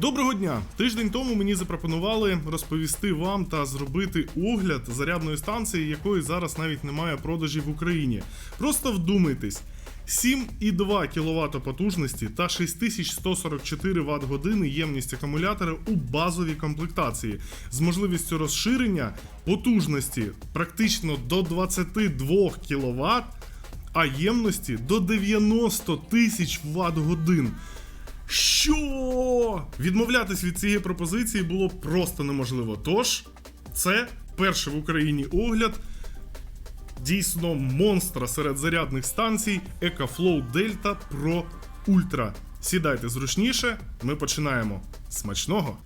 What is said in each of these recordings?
Доброго дня! Тиждень тому мені запропонували розповісти вам та зробити огляд зарядної станції, якої зараз навіть немає продажів в Україні. Просто вдумайтесь. 7,2 кВт потужності та 6144 Вт години ємність акумулятора у базовій комплектації з можливістю розширення потужності практично до 22 кВт, а ємності до 90 тисяч Вт годин. Що? Відмовлятись від цієї пропозиції було просто неможливо. Тож, це перший в Україні огляд дійсно монстра серед зарядних станцій EcoFlow Delta Pro Ultra. Сідайте зручніше, ми починаємо. Смачного!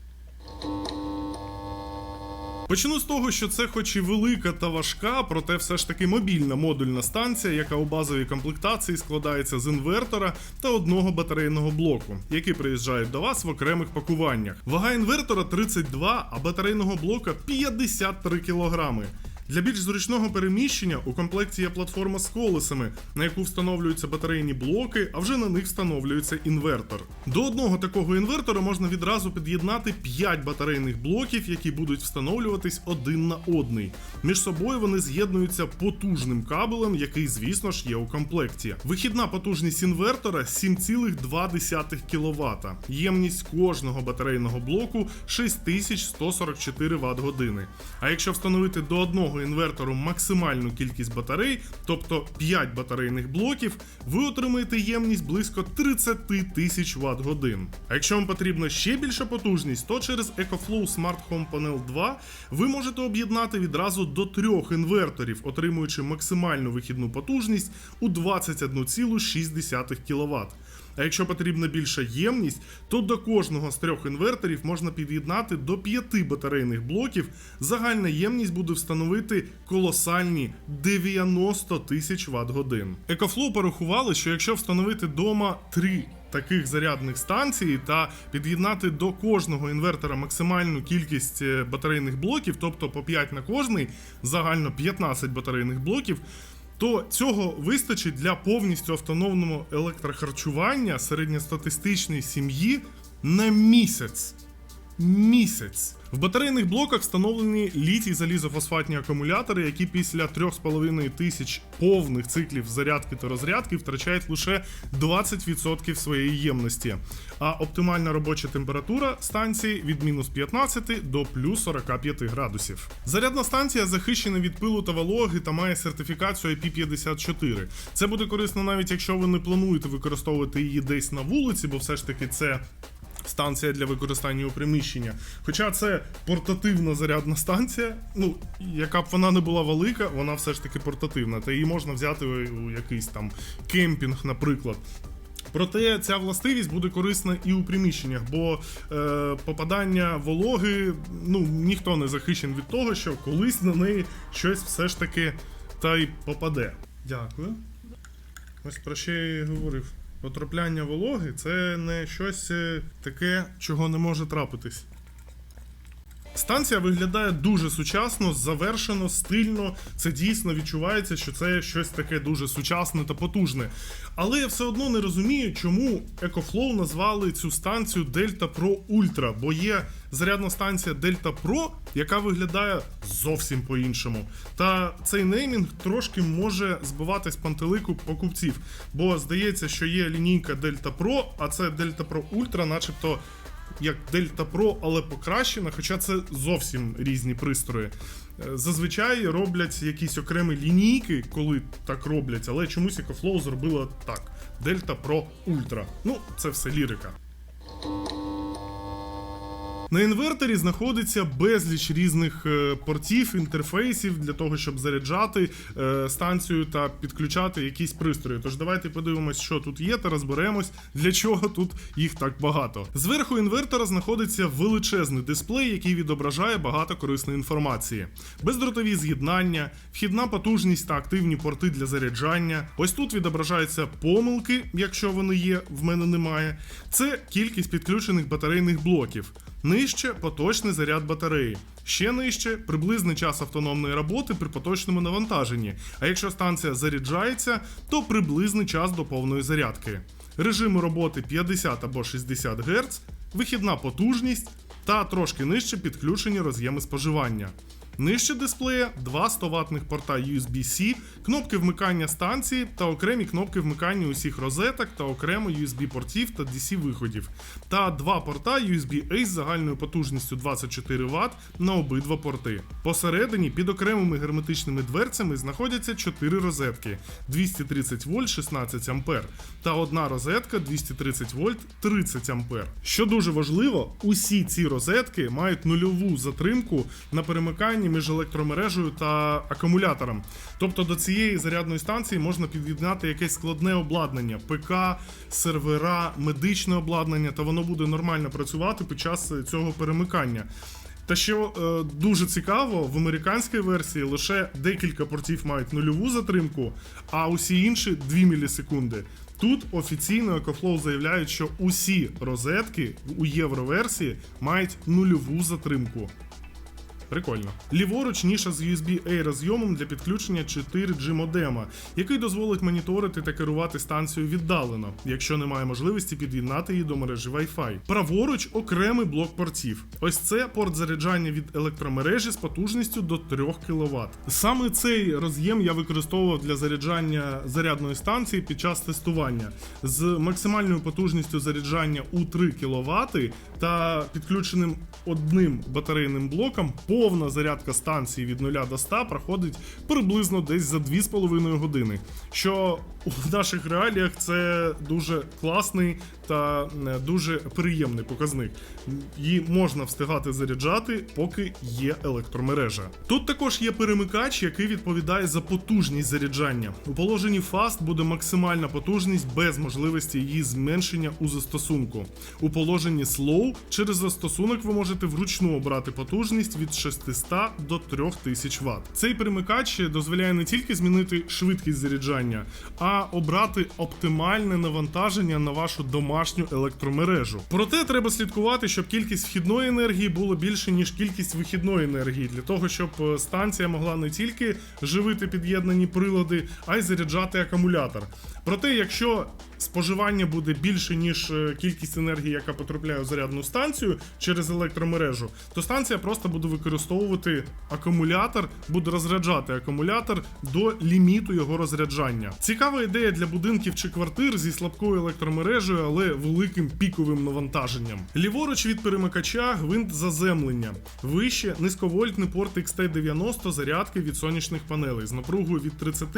Почну з того, що це, хоч і велика та важка, проте все ж таки мобільна модульна станція, яка у базовій комплектації складається з інвертора та одного батарейного блоку, які приїжджають до вас в окремих пакуваннях. Вага інвертора 32, а батарейного блока 53 кілограми. Для більш зручного переміщення у комплекті є платформа з колесами, на яку встановлюються батарейні блоки, а вже на них встановлюється інвертор. До одного такого інвертора можна відразу під'єднати 5 батарейних блоків, які будуть встановлюватись один на одний. Між собою вони з'єднуються потужним кабелем, який, звісно ж, є у комплекті. Вихідна потужність інвертора 7,2 кВт. Ємність кожного батарейного блоку 6144 Вт години. А якщо встановити до одного інвертору максимальну кількість батарей, тобто 5 батарейних блоків, ви отримаєте ємність близько 30 тисяч Вт годин. А якщо вам потрібна ще більша потужність, то через EcoFlow Smart Home Panel 2 ви можете об'єднати відразу до трьох інверторів, отримуючи максимальну вихідну потужність у 21,6 кВт. А якщо потрібна більша ємність, то до кожного з трьох інверторів можна під'єднати до 5 батарейних блоків. Загальна ємність буде встановити колосальні 90 тисяч Вт годин. EcoFlow порахували, що якщо встановити дома 3 таких зарядних станцій та під'єднати до кожного інвертора максимальну кількість е, батарейних блоків, тобто по 5 на кожний, загально 15 батарейних блоків, то цього вистачить для повністю автономного електрохарчування середньостатистичної сім'ї на місяць. Місяць. В батарейних блоках встановлені літій залізофосфатні акумулятори, які після 3,5 тисяч повних циклів зарядки та розрядки втрачають лише 20% своєї ємності. А оптимальна робоча температура станції від мінус 15 до плюс 45 градусів. Зарядна станція захищена від пилу та вологи та має сертифікацію IP54. Це буде корисно навіть якщо ви не плануєте використовувати її десь на вулиці, бо все ж таки це станція для використання у приміщення. Хоча це портативна зарядна станція, ну яка б вона не була велика, вона все ж таки портативна, та її можна взяти у якийсь там кемпінг, наприклад. Проте ця властивість буде корисна і у приміщеннях, бо е, попадання вологи, ну ніхто не захищений від того, що колись на неї щось все ж таки та й попаде. Дякую. Ось про що я і говорив. Потрапляння вологи це не щось е, таке, чого не може трапитись. Станція виглядає дуже сучасно, завершено, стильно. Це дійсно відчувається, що це щось таке дуже сучасне та потужне. Але я все одно не розумію, чому EcoFlow назвали цю станцію Delta Pro Ultra, бо є зарядна станція Delta Pro, яка виглядає зовсім по-іншому. Та цей неймінг трошки може збивати з пантелику покупців, бо здається, що є лінійка Delta Pro, а це Delta Pro Ultra, начебто як Delta Pro, але покращена, хоча це зовсім різні пристрої. Е, Зазвичай роблять якісь окремі лінійки, коли так роблять, але чомусь EcoFlow зробила так: Delta Pro Ultra. Ну, це все лірика. На інверторі знаходиться безліч різних е, портів, інтерфейсів для того, щоб заряджати е, станцію та підключати якісь пристрої. Тож давайте подивимось, що тут є, та розберемось, для чого тут їх так багато. Зверху інвертора знаходиться величезний дисплей, який відображає багато корисної інформації: бездротові з'єднання, вхідна потужність та активні порти для заряджання. Ось тут відображаються помилки, якщо вони є, в мене немає. Це кількість підключених батарейних блоків. Нижче поточний заряд батареї. Ще нижче приблизний час автономної роботи при поточному навантаженні. А якщо станція заряджається, то приблизний час до повної зарядки. Режими роботи 50 або 60 Гц, вихідна потужність та трошки нижче підключені роз'єми споживання. Нижче дисплея два 100 ватних порта USB-C, кнопки вмикання станції та окремі кнопки вмикання усіх розеток та окремо USB-портів та DC-виходів, та два порта USB-A з загальною потужністю 24 Вт на обидва порти. Посередині під окремими герметичними дверцями знаходяться 4 розетки 230 вольт 16 ампер та одна розетка 230 вольт 30 ампер. Що дуже важливо, усі ці розетки мають нульову затримку на перемиканні між електромережею та акумулятором. Тобто до цієї зарядної станції можна під'єднати якесь складне обладнання, ПК, сервера, медичне обладнання, та воно буде нормально працювати під час е, цього перемикання. Та що е, дуже цікаво, в американській версії лише декілька портів мають нульову затримку, а усі інші 2 мілісекунди. Тут офіційно EcoFlow заявляють, що усі розетки у євроверсії мають нульову затримку. Прикольно. Ліворуч ніша з USB-A розйомом для підключення 4G модема, який дозволить моніторити та керувати станцією віддалено, якщо немає можливості під'єднати її до мережі Wi-Fi. Праворуч окремий блок портів. Ось це порт заряджання від електромережі з потужністю до 3 кВт. Саме цей роз'єм я використовував для заряджання зарядної станції під час тестування з максимальною потужністю заряджання у 3 кВт та підключеним одним батарейним блоком повна зарядка станції від 0 до 100 проходить приблизно десь за 2,5 години. Що у наших реаліях це дуже класний та е, дуже приємний показник. Її можна встигати заряджати, поки є електромережа. Тут також є перемикач, який відповідає за потужність заряджання. У положенні Fast буде максимальна потужність без можливості її зменшення у застосунку. У положенні Slow через застосунок ви можете вручну обрати потужність від 600 до 3000 Вт. Цей перемикач дозволяє не тільки змінити швидкість заряджання, а обрати оптимальне навантаження на вашу домашню електромережу. Проте треба слідкувати, щоб кількість вхідної енергії було більше, ніж кількість вихідної енергії, для того, щоб е, станція могла не тільки живити під'єднані прилади, а й заряджати акумулятор. Проте, якщо споживання буде більше, ніж е, кількість енергії, яка потрапляє у зарядну станцію через електромережу, то станція просто буде використовувати акумулятор, буде розряджати акумулятор до ліміту його розряджання. Цікава ідея для будинків чи квартир зі слабкою електромережею, але великим піковим навантаженням. Ліворуч від перемикача гвинт заземлення. Вище низьковольтний порт XT90 зарядки від сонячних панелей з напругою від 30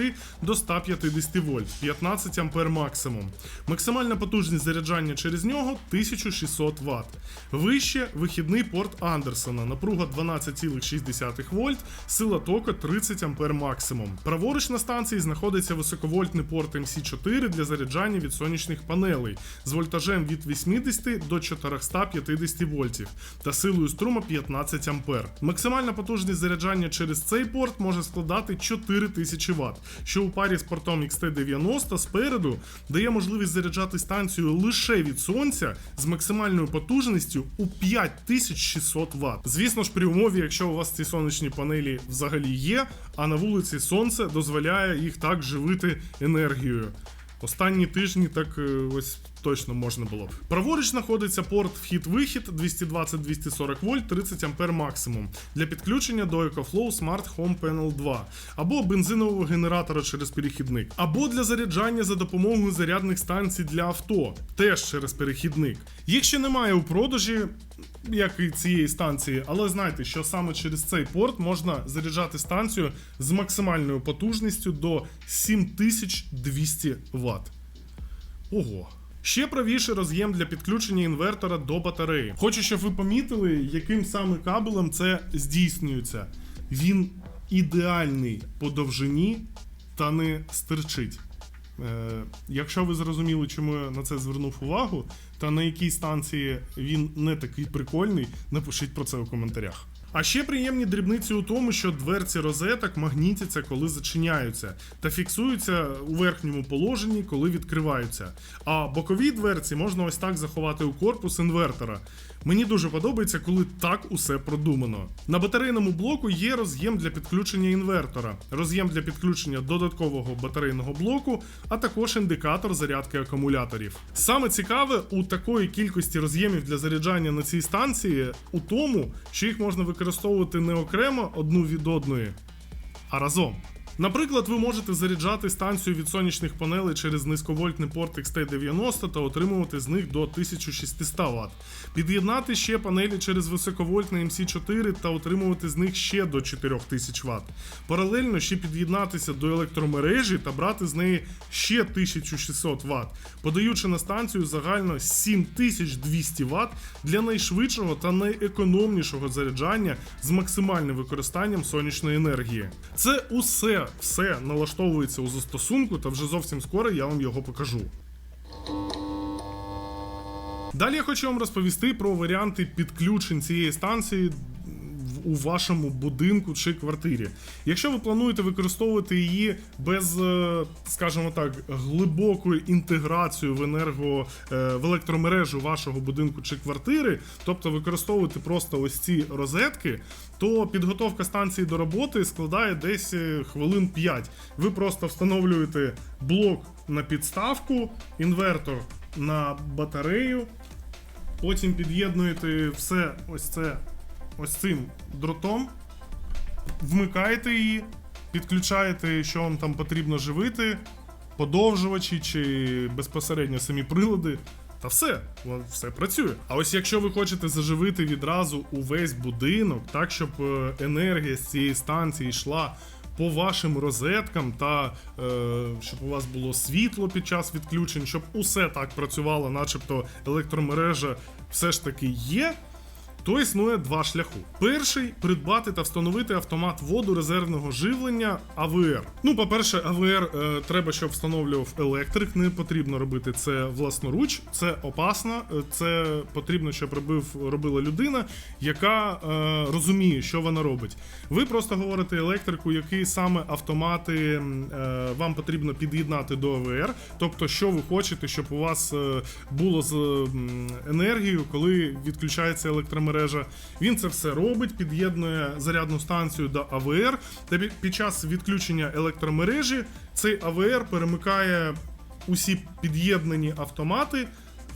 до 150 вольт, 15 ампер максимум. Максимальна потужність заряджання через нього 1600 Вт. Вище вихідний порт Андерсона, напруга 12,6 вольт, сила току 30 ампер максимум. Праворуч на станції знаходиться високовольтний порт MC4 для заряджання від сонячних панелей з вольтажем від 80 до 450 вольтів та силою струму 15 ампер. Максимальна потужність заряджання через цей порт може складати 4000 Вт, що у парі з портом XT90 спереду дає можливість заряджати станцію лише від сонця з максимальною потужністю у 5600 Вт. Звісно ж, при умові, якщо у вас ці сонячні панелі взагалі є, а на вулиці сонце дозволяє їх так живити енергією. Останні тижні так е, ось точно можна було. Праворуч знаходиться порт вхід-вихід 220-240 вольт 30 ампер максимум для підключення до EcoFlow Smart Home Panel 2 або бензинового генератора через перехідник, або для заряджання за допомогою зарядних станцій для авто, теж через перехідник. Їх ще немає у продажі. Як і цієї станції, але знайте, що саме через цей порт можна заряджати станцію з максимальною потужністю до 7200 Вт. Ого. Ще правіше роз'єм для підключення інвертора до батареї. Хочу, щоб ви помітили, яким саме кабелем це здійснюється. Він ідеальний по довжині та не стирчить. Е, якщо ви зрозуміли, чому я на це звернув увагу, та на якій станції він не такий прикольний, напишіть про це у коментарях. А ще приємні дрібниці у тому, що дверці розеток магнітяться, коли зачиняються, та фіксуються у верхньому положенні, коли відкриваються. А бокові дверці можна ось так заховати у корпус інвертора. Мені дуже подобається, коли так усе продумано. На батарейному блоку є роз'єм для підключення інвертора, роз'єм для підключення додаткового батарейного блоку, а також індикатор зарядки акумуляторів. Саме цікаве у такої кількості роз'ємів для заряджання на цій станції у тому, що їх можна використовувати не окремо одну від одної, а разом. Наприклад, ви можете заряджати станцію від сонячних панелей через низьковольтний порт XT90 та отримувати з них до 1600 Вт. Під'єднати ще панелі через високовольтний MC4 та отримувати з них ще до 4000 Вт. Паралельно ще під'єднатися до електромережі та брати з неї ще 1600 Вт, подаючи на станцію загально 7200 Вт для найшвидшого та найекономнішого заряджання з максимальним використанням сонячної енергії. Це усе все налаштовується у застосунку, та вже зовсім скоро я вам його покажу. Далі я хочу вам розповісти про варіанти підключень цієї станції у вашому будинку чи квартирі. Якщо ви плануєте використовувати її без, е, скажімо так, глибокої інтеграції в енерго е, в електромережу вашого будинку чи квартири, тобто використовувати просто ось ці розетки, то підготовка станції до роботи складає десь е, хвилин 5. Ви просто встановлюєте блок на підставку, інвертор на батарею, потім під'єднуєте все ось це ось цим дротом, вмикаєте її, підключаєте, що вам там потрібно живити, подовжувачі чи безпосередньо самі прилади. Та все, все працює. А ось якщо ви хочете заживити відразу увесь будинок, так щоб е, енергія з цієї станції йшла по вашим розеткам, та е, щоб у вас було світло під час відключень, щоб усе так працювало, начебто електромережа все ж таки є. То існує два шляхи. Перший придбати та встановити автомат воду резервного живлення АВР. Ну, по-перше, АВР е, треба, щоб встановлював електрик. Не потрібно робити це власноруч. Це опасно. е, Це потрібно, щоб робив робила людина, яка е, розуміє, що вона робить. Ви просто говорите електрику, який саме автомати е, вам потрібно під'єднати до АВР. Тобто, що ви хочете, щоб у вас е, було з енергією, коли відключається електромережа. Він це все робить, під'єднує зарядну станцію до АВР. Та під- час відключення електромережі цей АВР перемикає усі під'єднані автомати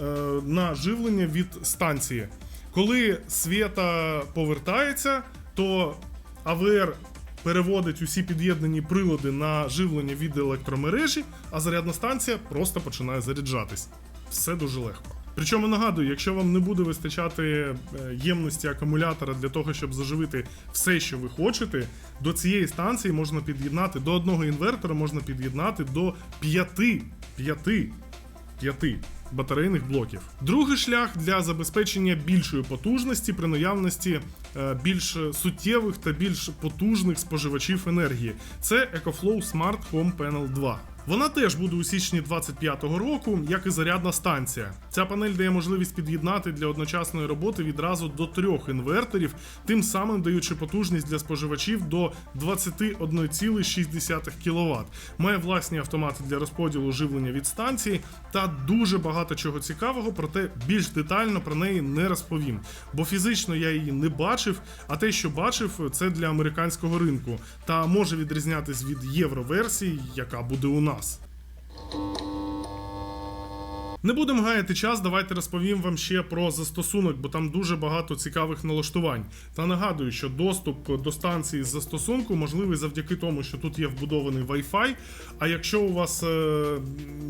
е, на живлення від станції. Коли світа повертається, то АВР переводить усі під'єднані прилади на живлення від електромережі, а зарядна станція просто починає заряджатись. Все дуже легко. Причому нагадую, якщо вам не буде вистачати е, ємності акумулятора для того, щоб заживити все, що ви хочете, до цієї станції можна під'єднати до одного інвертора, можна під'єднати до п'яти, п'яти, п'яти батарейних блоків. Другий шлях для забезпечення більшої потужності при наявності е, більш суттєвих та більш потужних споживачів енергії. Це EcoFlow Smart Home Panel 2. Вона теж буде у січні 25-го року, як і зарядна станція. Ця панель дає можливість під'єднати для одночасної роботи відразу до трьох інверторів, тим самим даючи потужність для споживачів до 21,6 кВт. Має власні автомати для розподілу живлення від станції та дуже багато чого цікавого, проте більш детально про неї не розповім. Бо фізично я її не бачив, а те, що бачив, це для американського ринку та може відрізнятись від євроверсії, яка буде у нас. Не будемо гаяти час, давайте розповім вам ще про застосунок, бо там дуже багато цікавих налаштувань. Та нагадую, що доступ до станції з застосунку можливий завдяки тому, що тут є вбудований Wi-Fi. А якщо у вас е,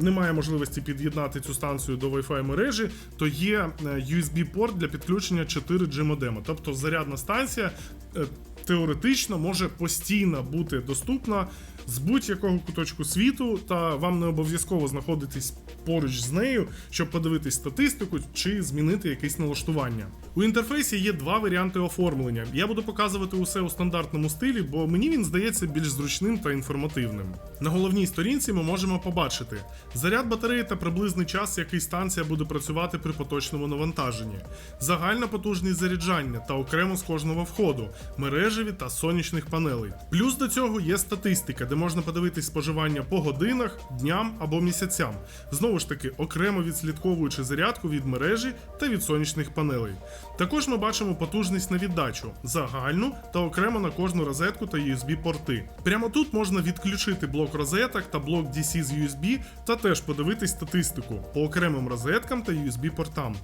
немає можливості під'єднати цю станцію до Wi-Fi мережі, то є е, USB-порт для підключення 4G модема. Тобто зарядна станція е, теоретично може постійно бути доступна з будь-якого куточку світу, та вам не обов'язково знаходитись поруч з нею, щоб подивитись статистику чи змінити якесь налаштування. У інтерфейсі є два варіанти оформлення. Я буду показувати усе у стандартному стилі, бо мені він здається більш зручним та інформативним. На головній сторінці ми можемо побачити заряд батареї та приблизний час, який станція буде працювати при поточному навантаженні, загальна потужність заряджання та окремо з кожного входу, мережеві та сонячних панелей. Плюс до цього є статистика, де можна подивитись споживання по годинах, дням або місяцям. Знову ж таки, окремо відслідковуючи зарядку від мережі та від сонячних панелей. Також ми бачимо потужність на віддачу, загальну та окремо на кожну розетку та USB-порти. Прямо тут можна відключити блок розеток та блок DC з USB та теж подивитись статистику по окремим розеткам та USB-портам.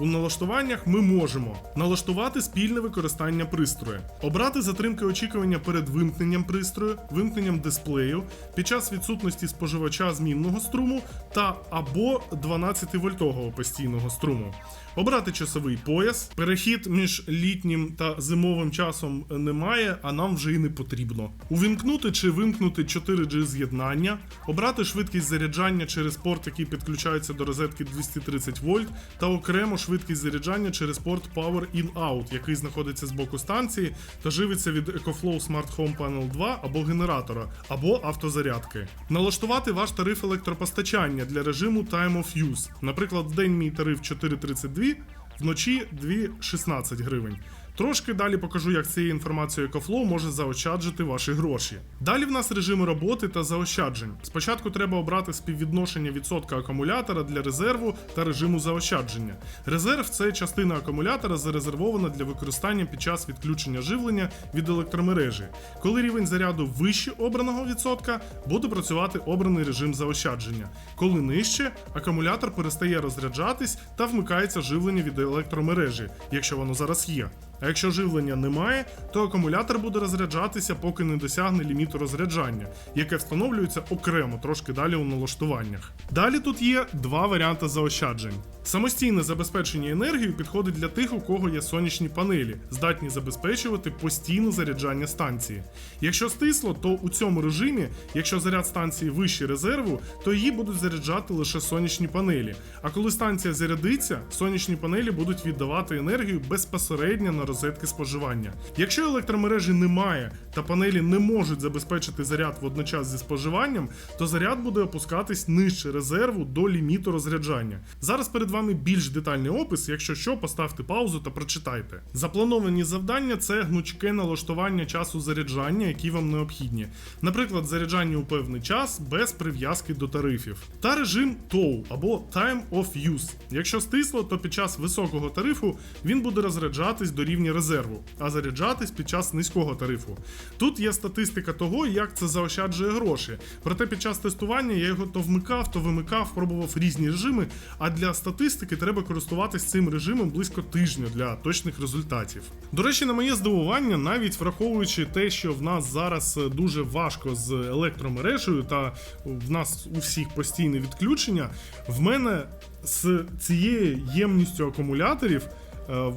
У налаштуваннях ми можемо налаштувати спільне використання пристрою, обрати затримки очікування перед вимкненням пристрою, вимкненням дисплею під час відсутності споживача змінного струму та або 12-вольтового постійного струму. Обрати часовий пояс. Перехід між літнім та зимовим часом немає, а нам вже і не потрібно. Увімкнути чи вимкнути 4G з'єднання, обрати швидкість заряджання через порт, який підключається до розетки 230 вольт, та окремо швидкість заряджання через порт Power In-Out, який знаходиться з боку станції та живиться від EcoFlow Smart Home Panel 2 або генератора, або автозарядки. Налаштувати ваш тариф електропостачання для режиму Time of Use. Наприклад, в день мій тариф 4,32, вночі 2,16 гривень. Трошки далі покажу, як цією інформацією EcoFlow може заощаджити ваші гроші. Далі в нас режими роботи та заощаджень. Спочатку треба обрати співвідношення відсотка акумулятора для резерву та режиму заощадження. Резерв це частина акумулятора, зарезервована для використання під час відключення живлення від електромережі. Коли рівень заряду вище обраного відсотка, буде працювати обраний режим заощадження. Коли нижче, акумулятор перестає розряджатись та вмикається живлення від електромережі, якщо воно зараз є. А якщо живлення немає, то акумулятор буде розряджатися, поки не досягне ліміту розряджання, яке встановлюється окремо трошки далі у налаштуваннях. Далі тут є два варіанти заощаджень. Самостійне забезпечення енергією підходить для тих, у кого є сонячні панелі, здатні забезпечувати постійне заряджання станції. Якщо стисло, то у цьому режимі, якщо заряд станції вище резерву, то її будуть заряджати лише сонячні панелі. А коли станція зарядиться, сонячні панелі будуть віддавати енергію безпосередньо на розетки споживання. Якщо електромережі немає та панелі не можуть забезпечити заряд водночас зі споживанням, то заряд буде опускатись нижче резерву до ліміту розряджання. Зараз перед вами більш детальний опис. Якщо що, поставте паузу та прочитайте. Заплановані завдання це гнучке налаштування часу заряджання, які вам необхідні. Наприклад, заряджання у певний час без прив'язки до тарифів. Та режим TOW або Time of Use. Якщо стисло, то під час високого тарифу він буде розряджатись до рівня резерву, а заряджатись під час низького тарифу. Тут є статистика того, як це заощаджує гроші. Проте під час тестування я його то вмикав, то вимикав, пробував різні режими. А для статистики треба користуватись цим режимом близько тижня для точних результатів. До речі, на моє здивування, навіть враховуючи те, що в нас зараз е, дуже важко з електромережею, та в нас у всіх постійне відключення, в мене з цією ємністю акумуляторів. е,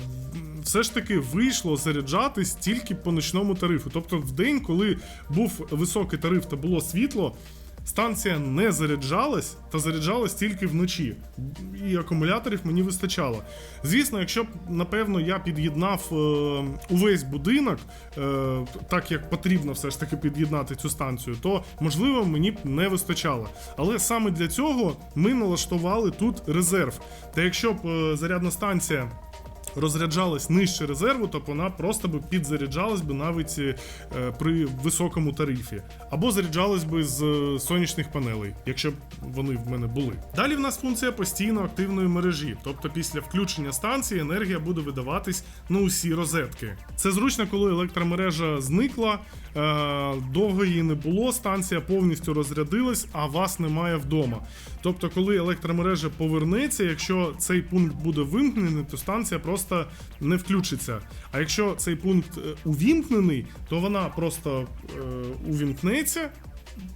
Все ж таки вийшло заряджатись тільки по ночному тарифу. Тобто, в день, коли був високий тариф та було світло, станція не заряджалась та заряджалась тільки вночі. І акумуляторів мені вистачало. Звісно, якщо б, напевно, я під'єднав е, увесь будинок, е, так як потрібно все ж таки під'єднати цю станцію, то можливо мені б не вистачало. Але саме для цього ми налаштували тут резерв. Та якщо б е, зарядна станція розряджалась нижче резерву, то вона просто би підзаряджалась би навіть е, при високому тарифі. Або заряджалась би з е, сонячних панелей, якщо б вони в мене були. Далі в нас функція постійно активної мережі, тобто після включення станції енергія буде видаватись на усі розетки. Це зручно, коли електромережа зникла, е, довго її не було, станція повністю розрядилась, а вас немає вдома. Тобто, коли електромережа повернеться, якщо цей пункт буде вимкнений, то станція просто не включиться. А якщо цей пункт е, увімкнений, то вона просто е, увімкнеться.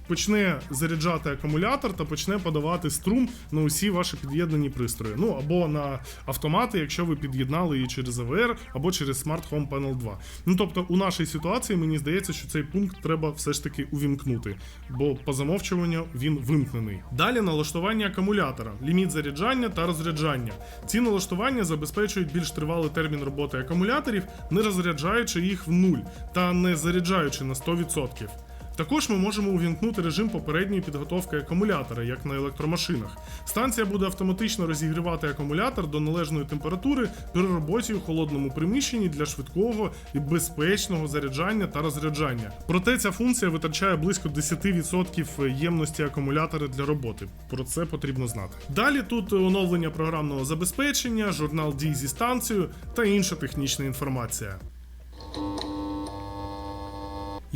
Почне заряджати акумулятор та почне подавати струм на усі ваші під'єднані пристрої. Ну або на автомати, якщо ви під'єднали її через АВР, або через Smart Home Panel 2. Ну тобто, у нашій ситуації мені здається, що цей пункт треба все ж таки увімкнути, бо по замовчуванню він вимкнений. Далі налаштування акумулятора, ліміт заряджання та розряджання. Ці налаштування забезпечують більш тривалий термін роботи акумуляторів, не розряджаючи їх в нуль та не заряджаючи на 100%. Також ми можемо увімкнути режим попередньої підготовки акумулятора, як на електромашинах. Станція буде автоматично розігрівати акумулятор до належної температури при роботі у холодному приміщенні для швидкого і безпечного заряджання та розряджання. Проте ця функція витрачає близько 10% ємності акумулятора для роботи. Про це потрібно знати. Далі тут оновлення програмного забезпечення, журнал дій зі станцією та інша технічна інформація.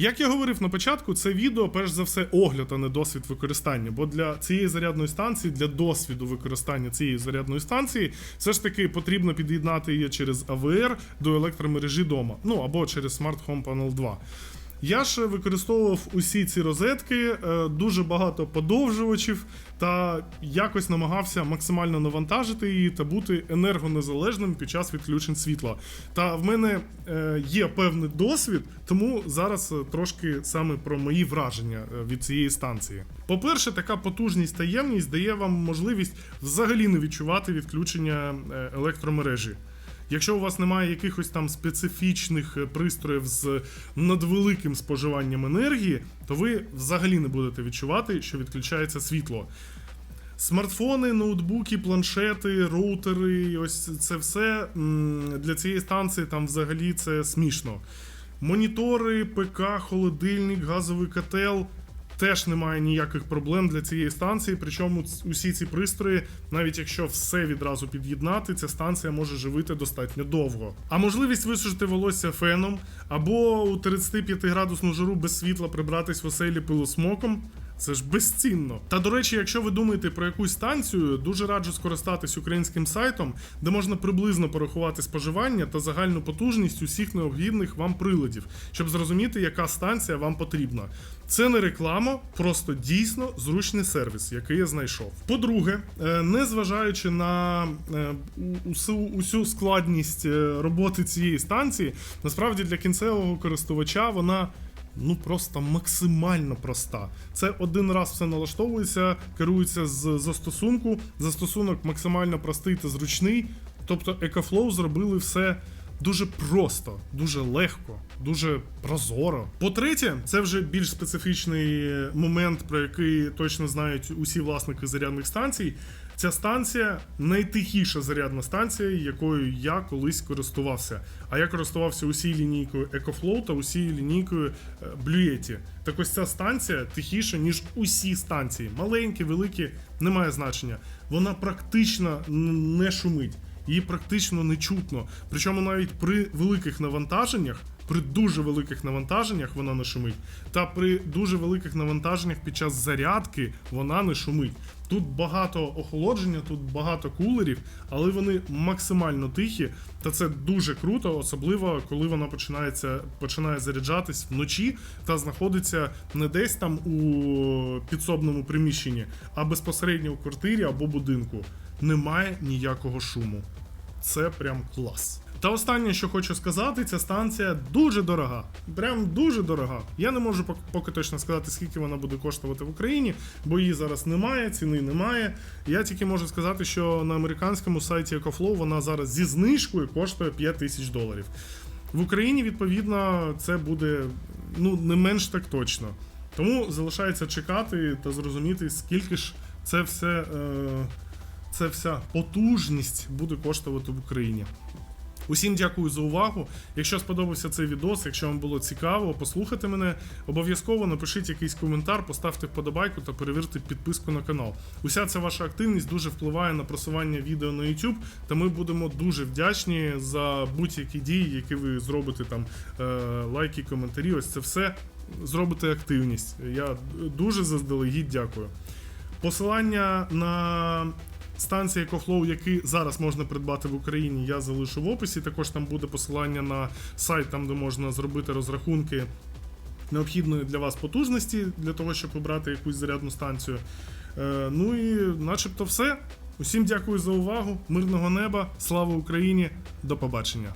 Як я говорив на початку, це відео перш за все огляд, а не досвід використання. Бо для цієї зарядної станції, для досвіду використання цієї зарядної станції, все ж таки потрібно під'єднати її через АВР до електромережі дома, ну або через Smart Home Panel 2. Я ж використовував усі ці розетки, е, дуже багато подовжувачів та якось намагався максимально навантажити її та бути енергонезалежним під час відключень світла. Та в мене е, є певний досвід, тому зараз е, трошки саме про мої враження від цієї станції. По-перше, така потужність та ємність дає вам можливість взагалі не відчувати відключення електромережі. Якщо у вас немає якихось там специфічних е, пристроїв з надвеликим споживанням енергії, то ви взагалі не будете відчувати, що відключається світло. Смартфони, ноутбуки, планшети, роутери, ось це все для цієї станції там взагалі це смішно. Монітори, ПК, холодильник, газовий котел. Теж немає ніяких проблем для цієї станції. Причому усі ці пристрої, навіть якщо все відразу під'єднати, ця станція може живити достатньо довго. А можливість висушити волосся феном або у 35 градусну жару без світла прибратись в оселі пилосмоком. Це ж безцінно. Та до речі, якщо ви думаєте про якусь станцію, дуже раджу скористатись українським сайтом, де можна приблизно порахувати споживання та загальну потужність усіх необхідних вам приладів, щоб зрозуміти, яка станція вам потрібна. Це не реклама, просто дійсно зручний сервіс, який я знайшов. По-друге, е, незважаючи на е, усю, усю складність е, роботи цієї станції, насправді для кінцевого користувача вона ну просто максимально проста. Це один раз все налаштовується, керується з застосунку. Застосунок максимально простий та зручний. Тобто EcoFlow зробили все дуже просто, дуже легко, дуже прозоро. По-третє, це вже більш специфічний момент, про який точно знають усі власники зарядних станцій. Ця станція найтихіша зарядна станція, якою я колись користувався. А я користувався усією лінійкою EcoFlow та усією лінійкою е, Blue Yeti. Так ось ця станція тихіша, ніж усі станції. Маленькі, великі, немає значення. Вона практично не шумить, її практично не чутно. Причому навіть при великих навантаженнях. При дуже великих навантаженнях вона не шумить, та при дуже великих навантаженнях під час зарядки вона не шумить. Тут багато охолодження, тут багато кулерів, але вони максимально тихі, та це дуже круто, особливо коли вона починається, починає заряджатись вночі та знаходиться не десь там у підсобному приміщенні, а безпосередньо у квартирі або будинку. Немає ніякого шуму. Це прям клас. Та останнє, що хочу сказати, ця станція дуже дорога. Прям дуже дорога. Я не можу поки точно сказати, скільки вона буде коштувати в Україні, бо її зараз немає, ціни немає. Я тільки можу сказати, що на американському сайті EcoFlow вона зараз зі знижкою коштує 5 тисяч доларів. В Україні, відповідно, це буде ну, не менш так точно. Тому залишається чекати та зрозуміти, скільки ж це все. Е- це вся потужність буде коштувати в Україні. Усім дякую за увагу. Якщо сподобався цей відос, якщо вам було цікаво, послухайте мене, обов'язково напишіть якийсь коментар, поставте вподобайку та перевірте підписку на канал. Уся ця ваша активність дуже впливає на просування відео на YouTube, та ми будемо дуже вдячні за будь-які дії, які ви зробите там е, лайки, коментарі. Ось це все зробите активність. Я дуже заздалегідь дякую. Посилання на станції EcoFlow, які зараз можна придбати в Україні, я залишу в описі. Також там буде посилання на сайт, там де можна зробити розрахунки необхідної для вас потужності для того, щоб обрати якусь зарядну станцію. Е, ну і начебто все. Усім дякую за увагу. Мирного неба, слава Україні, до побачення.